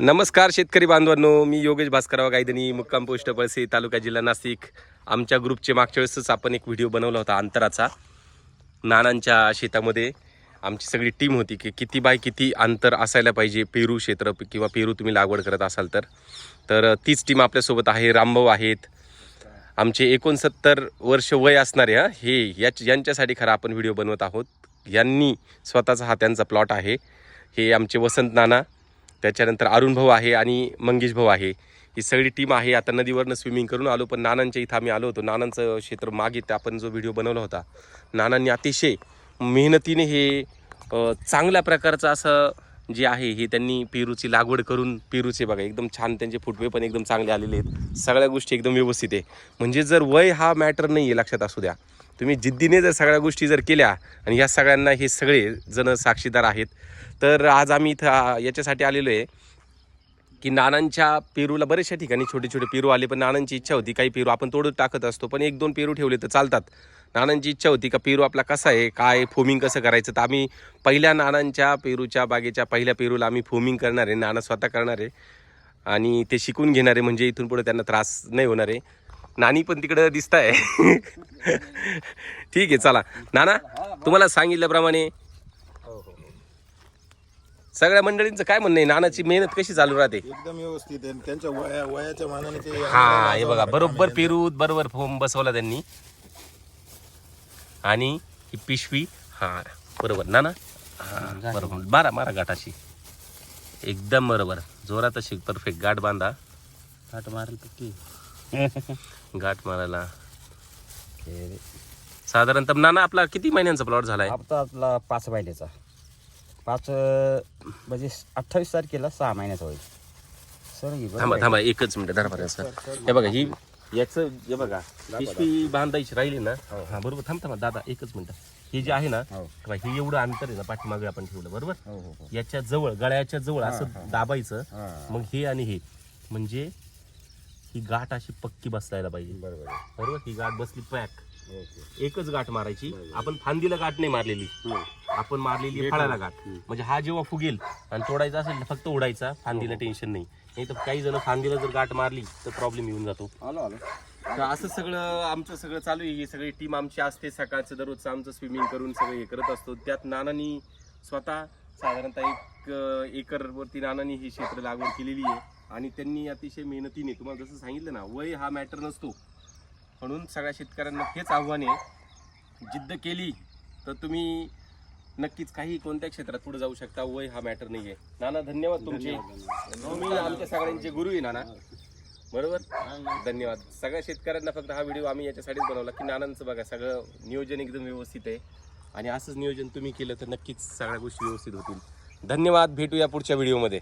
नमस्कार शेतकरी बांधवांनो मी योगेश भास्करराव गायदनी मुक्काम पोस्ट पळसे तालुका जिल्हा नाशिक. आमच्या ग्रुपचे मागच्या वेळेसच आपण एक व्हिडिओ बनवला होता अंतराचा. नानांच्या शेतामध्ये आमची सगळी टीम होती की किती बाय किती अंतर असायला पाहिजे पेरू क्षेत्र किंवा पेरू तुम्ही लागवड करत असाल तर. तर तीच टीम आपल्यासोबत आहे रामभाऊ आहेत. आमचे एकोणसत्तर वर्ष वय असणारे हा हे याच यांच्यासाठी खरा आपण व्हिडिओ बनवत आहोत. यांनी स्वतःचा हा त्यांचा प्लॉट आहे. हे आमचे वसंत नाना त्याच्यानंतर अरुण भाऊ आहे आणि मंगेश भाऊ आहे. ही सगळी टीम आहे. आता नदीवरनं स्विमिंग करून आलो पण नानांच्या इथं आम्ही आलो होतो. नानांचं क्षेत्र मागे ते आपण जो व्हिडिओ बनवला होता नानांनी अतिशय मेहनतीने हे चांगल्या प्रकारचं असं जे आहे हे त्यांनी पेरूची लागवड करून पेरूचे बघा एकदम छान त्यांचे फुटवे पण एकदम चांगले आलेले आहेत. सगळ्या गोष्टी एकदम व्यवस्थित आहे. म्हणजे जर वय हा मॅटर नाही आहे लक्षात असू द्या. तुम्ही जिद्दीने जर सगळ्या गोष्टी जर केल्या आणि ह्या सगळ्यांना हे सगळे जण साक्षीदार आहेत तर आज आम्ही इथं याच्यासाठी आलेलो आहे की नानांच्या पेरूला बऱ्याचशा ठिकाणी छोटे छोटे पेरू आले पण नानांची इच्छा होती काही पेरू आपण तोडून टाकत असतो पण एक दोन पेरू ठेवले तर चालतात. नानांची इच्छा होती का पेरू आपला कसा आहे काय फोमिंग कसं करायचं? तर आम्ही पहिल्या नानांच्या पेरूच्या बागेच्या पहिल्या पेरूला आम्ही फोमिंग करणार आहे नाना स्वतः करणार आहे आणि ते शिकून घेणार आहे म्हणजे इथून पुढे त्यांना त्रास नाही होणार आहे. नानी पण तिकडं दिसत आहे ठीक आहे चला. नाना तुम्हाला सांगितल्याप्रमाणे सगळ्या मंडळींचं काय म्हणणं आहे? नानाची मेहनत कशी चालू राहते? एकदम व्यवस्थित आहे. त्यांच्या वया वयाच्या मानाने ते हा हे बघा बरोबर पेरू बरोबर फोम बसवला त्यांनी. आणि ही पिशवी हा बरोबर. ना ना हा बरोबर. मारा मारा गाठाशी. एकदम बरोबर. जोरात अशी परफेक्ट गाठ बांधा. काट मारेल पक्की गाठ मारायला. साधारणतः नाना आपला किती महिन्यांचा प्लॉट झालाय? हप्ता आपला पाच महिन्याचा. पाच म्हणजे अठ्ठावीस तारखेला सहा महिन्याचा होईल. सर ही थांबा. थांबा एकच मिनिट धरा सर. हे बघा ही याच हे बघा पिशवी बांधायची राहिली ना? हा. बरोबर. थांब थांबा दादा एकच मिनिट. हे जे आहे ना हो. हे एवढं अंतर आहे ना पाठीमागे आपण ठेवलं बरोबर? हो हो हो. याच्या जवळ गळ्याच्या जवळ असं दाबायचं. हा. मग हे आणि हे. म्हणजे ही गाठ अशी पक्की बसायला पाहिजे. बरोबर. बरोबर? ही गाठ बसली पॅक. ओके. एकच गाठ मारायची. आपण फांदीला गाठ नाही मारलेली. आपण मारलेली आहे फळाला गाठ. म्हणजे हा जेव्हा फुगेल आणि तोडायचा असेल फक्त उडायचा फांदीला टेन्शन नाही. नाही तर काही जण फांदीला जर गाठ मारली तर प्रॉब्लेम येऊन जातो. आलो आलो. तर असं सगळं आमचं सगळं चालू आहे. ही सगळी टीम आमची असते. सकाळचं दररोजचं आमचं स्विमिंग करून सगळं हे करत असतो. त्यात नानांनी स्वतः साधारणतः एक अं, एकरवरती नानांनी ही क्षेत्र लागवड केलेली आहे. आणि त्यांनी अतिशय मेहनतीने तुम्हाला जसं सांगितलं ना वय हा मॅटर नसतो. म्हणून सगळ्या शेतकऱ्यांना हेच आव्हान आहे. जिद्द केली तर तुम्ही नक्कीच काही कोणत्या क्षेत्रात पुढे जाऊ शकता वय हा मॅटर नाही आहे नाना धन्यवाद तुमचे. तुम्ही आमच्या सगळ्यांचे गुरु आहे नाना. बरोबर? धन्यवाद. सगळ्या शेतकऱ्यांना फक्त हा व्हिडिओ आम्ही याच्यासाठीच बनवला की नानांचं बघा सगळं नियोजन एकदम व्यवस्थित आहे. आणि असंच नियोजन तुम्ही केलं तर नक्कीच सगळ्या गोष्टी व्यवस्थित होतील. धन्यवाद. भेटूया पुढच्या व्हिडिओमध्ये